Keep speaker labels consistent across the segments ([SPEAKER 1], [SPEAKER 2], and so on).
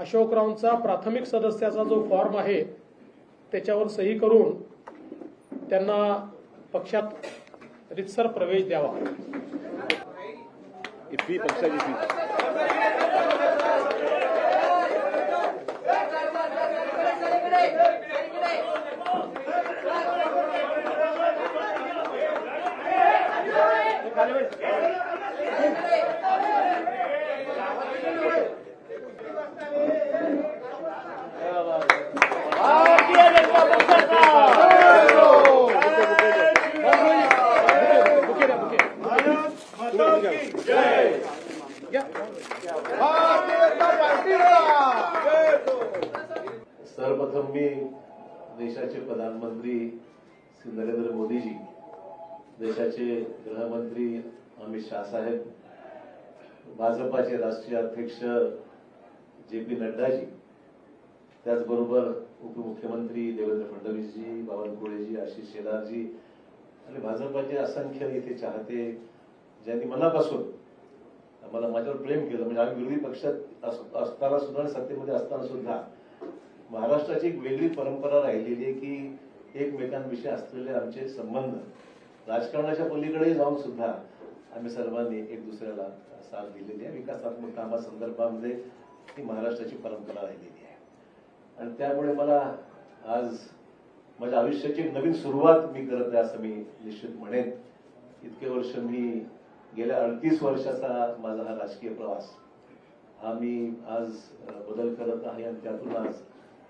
[SPEAKER 1] अशोकरावांचा प्राथमिक सदस्याचा जो फॉर्म आहे त्याच्यावर सही करून त्यांना पक्षात रितसर प्रवेश द्यावा.
[SPEAKER 2] फी पक्षाची फी
[SPEAKER 3] भारतीय
[SPEAKER 4] देशाचे प्रधानमंत्री श्री नरेंद्र मोदीजी देशाचे गृहमंत्री अमित शाह साहेब भाजपाचे राष्ट्रीय अध्यक्ष जे पी नड्डाजी त्याचबरोबर उपमुख्यमंत्री देवेंद्र फडणवीसजी बावनकुळेजी आशिष शेलारजी आणि भाजपाचे असंख्य इथे चाहते ज्यांनी मनापासून मला माझ्यावर प्रेम केलं. म्हणजे आम्ही विरोधी पक्षात अस- असताना सुद्धा आणि सत्तेमध्ये असताना सुद्धा महाराष्ट्राची एक वेगळी परंपरा राहिलेली आहे की एकमेकांविषयी असलेले आमचे संबंध. राजकारणाच्या पलीकडे जाऊन सुद्धा आम्ही सर्वांनी एक दुसऱ्याला साथ दिलेली आहे. विकासात्मक कामासंदर्भामध्ये ही महाराष्ट्राची परंपरा राहिलेली आहे. आणि त्यामुळे मला आज माझ्या आयुष्याची नवीन सुरुवात मी करत आहे असं मी निश्चित म्हणेन. इतके वर्ष मी गेल्या अडतीस वर्षाचा माझा हा राजकीय प्रवास हा मी आज बदल करत आहे आणि त्यातून आज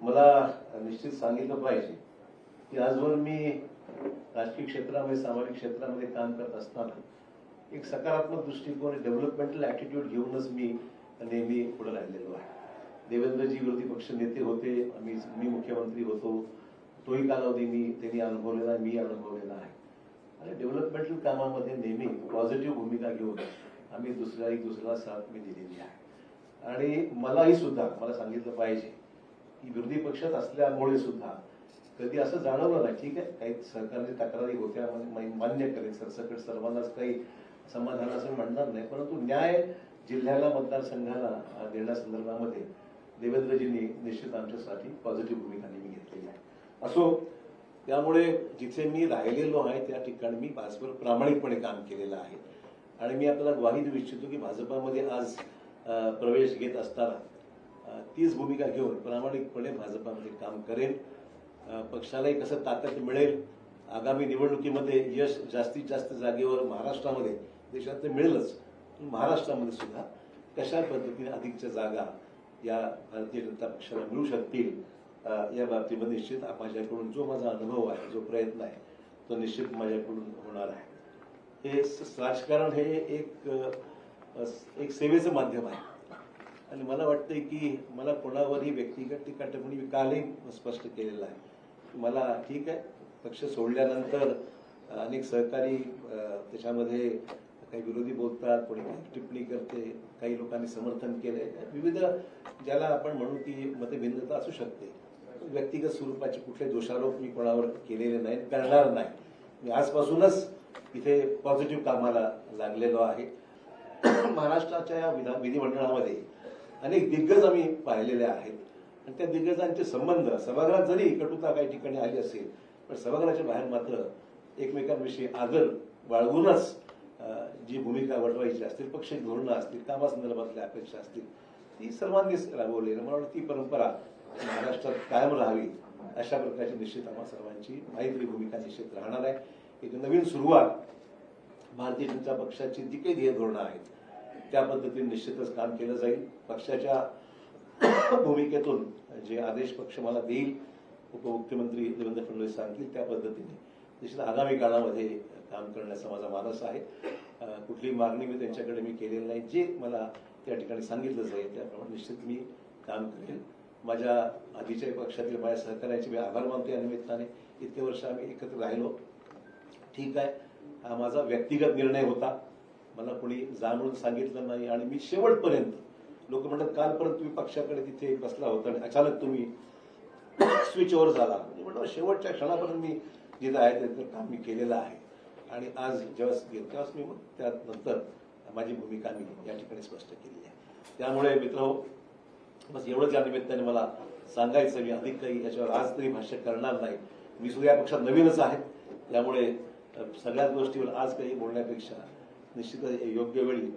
[SPEAKER 4] मला निश्चित सांगितलं पाहिजे की आजवर मी राजकीय क्षेत्रामध्ये सामाजिक क्षेत्रामध्ये काम करत असताना एक सकारात्मक दृष्टिकोन डेव्हलपमेंटल ॲटिट्यूड घेऊनच मी नेहमी पुढे राहिलेलो आहे. देवेंद्रजी विरोधी पक्ष नेते होते मी मी मुख्यमंत्री होतो. तोही कालावधी मी त्यांनी अनुभवलेला आहे, मी अनुभवलेला आहे. आणि डेव्हलपमेंटल कामामध्ये नेहमी पॉझिटिव्ह भूमिका घेऊन आम्ही दुसऱ्या एक दुसऱ्याला साथ मी दिलेली आहे. आणि मलाही सुद्धा मला सांगितलं पाहिजे ही विरोधी पक्षात असल्यामुळे सुद्धा कधी असं जाणवलं नाही. ठीक आहे काही सरकारची तक्रारी होत्या म्हणजे मान्य करेन सरसकट सर्वांनाच काही समाधान असं म्हणणार नाही. परंतु न्याय जिल्ह्याला मतदारसंघाला देण्यासंदर्भामध्ये देवेंद्रजींनी निश्चित आमच्यासाठी पॉझिटिव्ह भूमिका नेहमी घेतलेली आहे. असो त्यामुळे जिथे मी राहिलेलो आहे त्या ठिकाणी मी भाजपवर प्रामाणिकपणे काम केलेलं आहे. आणि मी आपल्याला ग्वाही देऊ इच्छितो की भाजपामध्ये आज प्रवेश घेत असताना तीच भूमिका घेऊन प्रामाणिकपणे भाजपामध्ये काम करेल. पक्षालाही कसं ताकद मिळेल आगामी निवडणुकीमध्ये यश जास्तीत जास्त जागेवर महाराष्ट्रामध्ये देशात तर मिळेलच पण महाराष्ट्रामध्ये सुद्धा कशा पद्धतीने अधिकच्या जागा या भारतीय जनता पक्षाला मिळू शकतील या बाबतीमध्ये निश्चित माझ्याकडून जो माझा अनुभव आहे जो प्रयत्न आहे तो निश्चित माझ्याकडून होणार आहे. हे स- राजकारण हे एक एक सेवेचं माध्यम आहे. आणि मला वाटतंय की मला कोणावरही व्यक्तिगत टीका टिप्पणी म्हणजे मी कालही स्पष्ट केलेलं आहे. मला ठीक आहे. पक्ष सोडल्यानंतर अनेक सहकारी त्याच्यामध्ये काही विरोधी बोलतात कोणी टिप्पणी करते काही लोकांनी समर्थन केलंय. विविध ज्याला आपण म्हणू की मतभिन्नता असू शकते. व्यक्तिगत स्वरूपाचे कुठले दोषारोप मी कोणावर केलेले नाहीत करणार नाही. मी आजपासूनच इथे पॉझिटिव्ह कामाला लागलेलो आहे. महाराष्ट्राच्या या विधा विधिमंडळामध्ये अनेक दिग्गज आम्ही पाहिलेले आहेत. आणि त्या दिग्गजांचे संबंध सभागृहात जरी कटुता काही ठिकाणी आली असेल पण सभागृहाच्या बाहेर मात्र एकमेकांविषयी आदर बाळगूनच जी भूमिका वटवायची असतील पक्ष धोरणं असतील कामासंदर्भातल्या अपेक्षा असतील ती सर्वांनीच राबवली. मला वाटतं ती परंपरा महाराष्ट्रात कायम राहावी अशा प्रकारची निश्चित आम्हा सर्वांची माहिती भूमिका निश्चित राहणार आहे. एक नवीन सुरुवात भारतीय जनता पक्षाची जी काही ध्येय धोरणं आहेत त्या पद्धतीने निश्चितच काम केलं जाईल. पक्षाच्या भूमिकेतून जे आदेश पक्ष मला देईल उपमुख्यमंत्री देवेंद्र फडणवीस सांगतील त्या पद्धतीने निश्चित आगामी काळामध्ये काम करण्याचा माझा मानस आहे. कुठली मागणी मी त्यांच्याकडे मी केलेली नाही. जे मला त्या ठिकाणी सांगितलं जाईल त्याप्रमाणे निश्चित मी काम करेल. माझ्या आधीच्या पक्षातील माझ्या सहकार्याचे मी आभार मानतो या निमित्ताने. इतके वर्ष आम्ही एकत्र राहिलो. ठीक आहे. हा माझा व्यक्तिगत निर्णय होता. मला कोणी जाणून सांगितलं नाही आणि मी शेवटपर्यंत लोक म्हणतात कालपर्यंत तुम्ही पक्षाकडे तिथे बसला होता आणि अचानक तुम्ही स्विच ओव्हर झाला. म्हणजे म्हटलं शेवटच्या क्षणापर्यंत मी जिथं आहे तिथं काम मी केलेलं आहे. आणि आज जेव्हा गेलो तेव्हाच मी मग त्यानंतर माझी भूमिका मी या ठिकाणी स्पष्ट केली आहे. त्यामुळे मित्र बस एवढंच या निमित्ताने मला सांगायचं मी अधिक काही याच्यावर आज तरी भाष्य करणार नाही. मी सुद्धा या पक्षात नवीनच आहे. त्यामुळे सगळ्याच गोष्टीवर आज काही बोलण्यापेक्षा निश्चितच योग्य वेळी